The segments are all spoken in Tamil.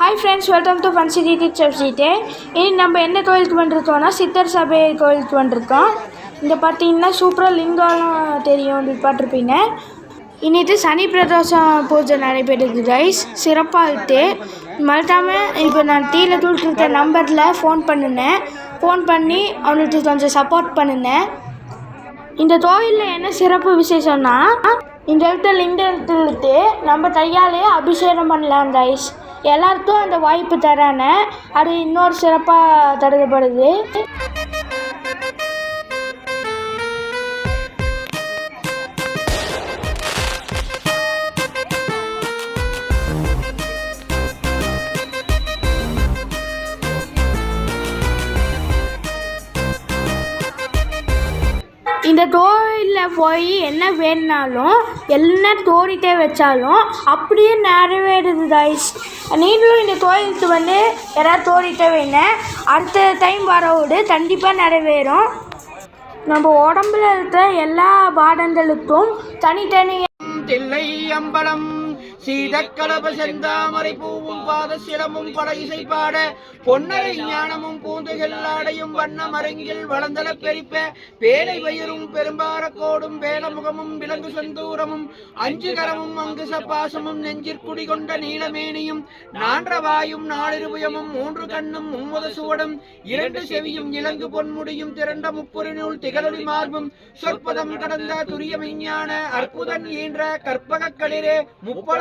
Hi friends welcome to fun city teach website இனி நம்ம என்ன கோயிலுக்கு வந்திருக்கோம்னா சித்தர் சபை கோயிலுக்கு வந்திருக்கோம். இங்கே பார்த்தீங்கன்னா சூப்பராக லிங்கம்லாம் தெரியும் உங்களுக்கு பார்த்துருப்பீங்க. இன்னிட்டு சனி பிரதோஷம் பூஜை நடைபெறுது கைஸ் சிறப்பாக இருக்குது மறக்காமல் இப்போ நான் டீயில் கொடுத்துருக்க நம்பரில் ஃபோன் பண்ணினேன். ஃபோன் பண்ணி அவங்களுக்கு கொஞ்சம் சப்போர்ட் பண்ணினேன். இந்த கோயிலில் என்ன சிறப்பு விசேஷம்னா இந்த இடத்துல லிங்கம் எடுத்துட்டு நம்ம கையாலே அபிஷேகம் பண்ணலாம் கைஸ் எல்லாருக்கும் அந்த வாய்ப்பு தரானே அது இன்னொரு சிறப்பாக தருதப்படுது இந்த கோயிலில் போய் என்ன வேணுனாலும் என்ன தோடிட்டே வச்சாலும் அப்படியே நிறைவேறுது கைஸ் நீங்களும் இந்த கோயிலுக்கு வந்து யாராவது தோடிட்டே வைங்க. அடுத்த டைம் வரவோடு கண்டிப்பாக நிறைவேறும். நம்ம உடம்புல இருக்கிற எல்லா பாடங்களுக்கும் தனித்தனி தில்லை அம்பலம். சீதக்கலப செந்தாமரை பூவும் பாத சிலமும் பட இசை பாட பொன்னரை ஞானமும் பூந்துகள் ஆடையும் வண்ண மரங்கில் வளர்ந்தல பெரிப்ப பேலை வயிறும் பெரும்பாரக்கோடும் வேலமுகமும் விலங்கு செந்தூரமும் அஞ்சு கரமும் அங்குச பாசமும் நெஞ்சிற்குடி கொண்ட நீலமேனியும் நான்றவாயும் நாளிருபயமும் மூன்று கண்ணும் மும்முத சுவடும் இரண்டு செவியும் இலங்கு பொன்முடியும் திரண்ட முப்புரி நூல் திகழொளி மார்பும் சொற்பதம் கடந்த துரிய விஞ்ஞான அற்புதன் ஈன்ற கற்பக களிரே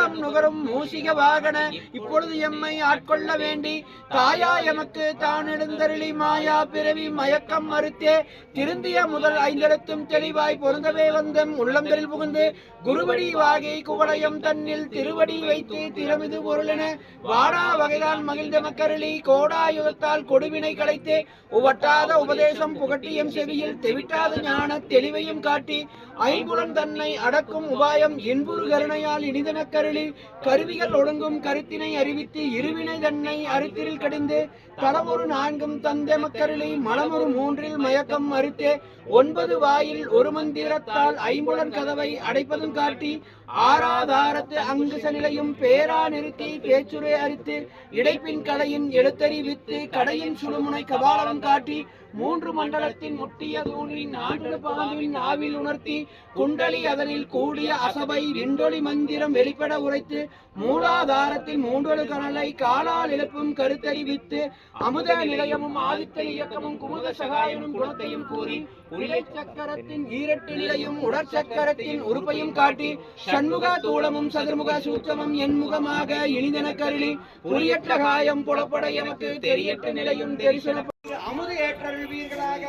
முப்படம் நுகரும் மூசிக வாகன இப்பொழுது எம்மை ஆட்கொள்ள வேண்டி தாயா எமக்கு தான் எழுந்தருளி மாயா பிறவி மயக்கம் மறுத்தே திருந்திய முதல் ஐந்தெழுத்தும் தெளிவாய் பொருந்தவே வந்தம் உள்ளங்களில் புகுந்து குருவடி வாகை குவளையம் தன்னில் திருவடி வைத்து திறமிது பொருளென வாடா வகைதான் மகிழ்ந்த மக்கருளி கோடாயுதத்தால் கொடுவினை களைத்து உவட்டாத உபதேசம் புகட்டியம் செவியில் தெவிட்டாத ஞான தெளிவையும் காட்டி ஐம்புலன் தன்னை அடக்கும் உபாயம் இன்புறு கருணையால் இனிதன கருளி கருவிகள் ஒடுங்கும் கருத்தினை அறிவித்து இருவினை தன்னை அறுத்திரில் கடிந்து தலமொரு நான்கும் தந்த மக்கருளி மலமொரு மூன்றில் மயக்கம் மறுத்தே ஒன்பது வாயில் ஒரு மந்திரத்தால் ஐம்புலன் கதவை அடைப்பதும் காட்டி ஆராதாரத்து அங்குச நிலையும் பேரா நிறுத்தி பேச்சுரை அரித்து இடைப்பின் கலையின் எழுத்தறிவித்து கடையின் சுழுமுனை கபாலம் காட்டி மூன்று மண்டலத்தின் முட்டிய தூணின் நான்கு பாம்பின் நாவில் உணர்த்தி குண்டலி அதனில் கூடிய அசபை விண்டொளி மந்திரம் வெளிப்பட உரைத்து மூலாதாரத்தில் மூன்றொரு கடலை காலால் எழுப்பும் கருத்தறிவித்து அமுத நிலையமும் ஆதித்த இயக்கமும் குமுத சகாயமும் குணத்தையும் கூறி சக்கரத்தின் ஈரட்டு நிலையும் உடற்சக்கரத்தின் உறுப்பையும் காட்டி சண்முக தூளமும் சதுர்முக சூட்சமும் என்முகமாக இனிதன கருளி புரியற்ற காயம் புலப்பட எமக்கு தெரியற்ற நிலையும் தெரிசன அமுது ஏற்றல்வீர்களாக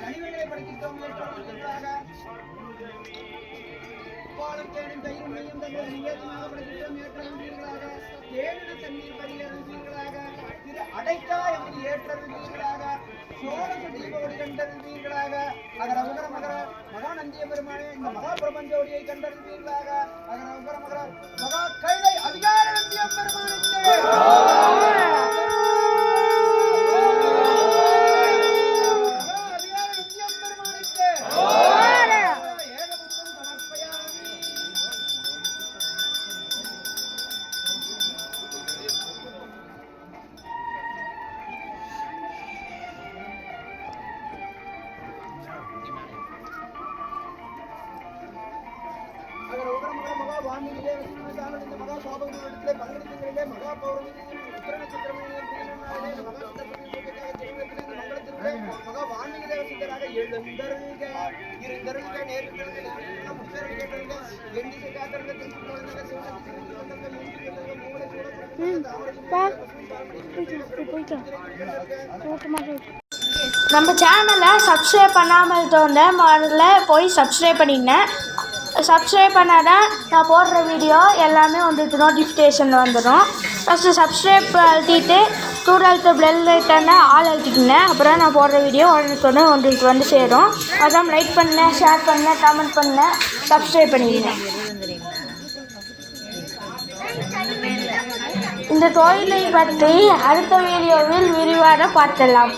கனிவினை படித்தோம் ஏற்றல்வீர்களாக பாலும் தேனும் தங்கள் நியதியாக ஏற்றாக தேனிட தண்ணீர் பரிகரிப்பீர்களாக திரு அடைத்தா எமது ஏற்றல்வீர்களாக சோழச தீபோடி கண்டறிவீர்களாக அகர உகர மகர மகா நந்திய பெருமானே இந்த மகா பிரபஞ்சோடியை கண்டறிவீர்களாக மகர மகா மகா சோபகுணத்திலே பங்கெடுத்துங்களிலே மகா பௌர்ணமி உத்திர நட்சத்திரமே மகா எழுந்தருள்க இருந்தருள்க நேர்ந்தருள்க நம்ம சேனலை சப்ஸ்கிரைப் பண்ணாமல் தோந்த முதல்ல போய் சப்ஸ்கிரைப் பண்ணினேன் சப்ஸ்கிரைப் பண்ணாதான் நான் போடுற வீடியோ எல்லாமே வந்துட்டு நோட்டிஃபிகேஷனில் வந்துடும் ஃபஸ்ட்டு சப்ஸ்கிரைப் அழுத்திட்டு டூர் அழுத்த பெல் லைட்டான ஆள் அழுத்திக்கிங்க. அப்புறம் நான் போடுற வீடியோ உடனே உங்களுக்கு வந்து சேரும். அதான் லைக் பண்ணேன் ஷேர் பண்ணேன் கமெண்ட் பண்ணேன் சப்ஸ்கிரைப் பண்ணிடுங்க. இந்த கோயிலை பற்றி அடுத்த வீடியோவில் விரிவாக பார்த்தலாம்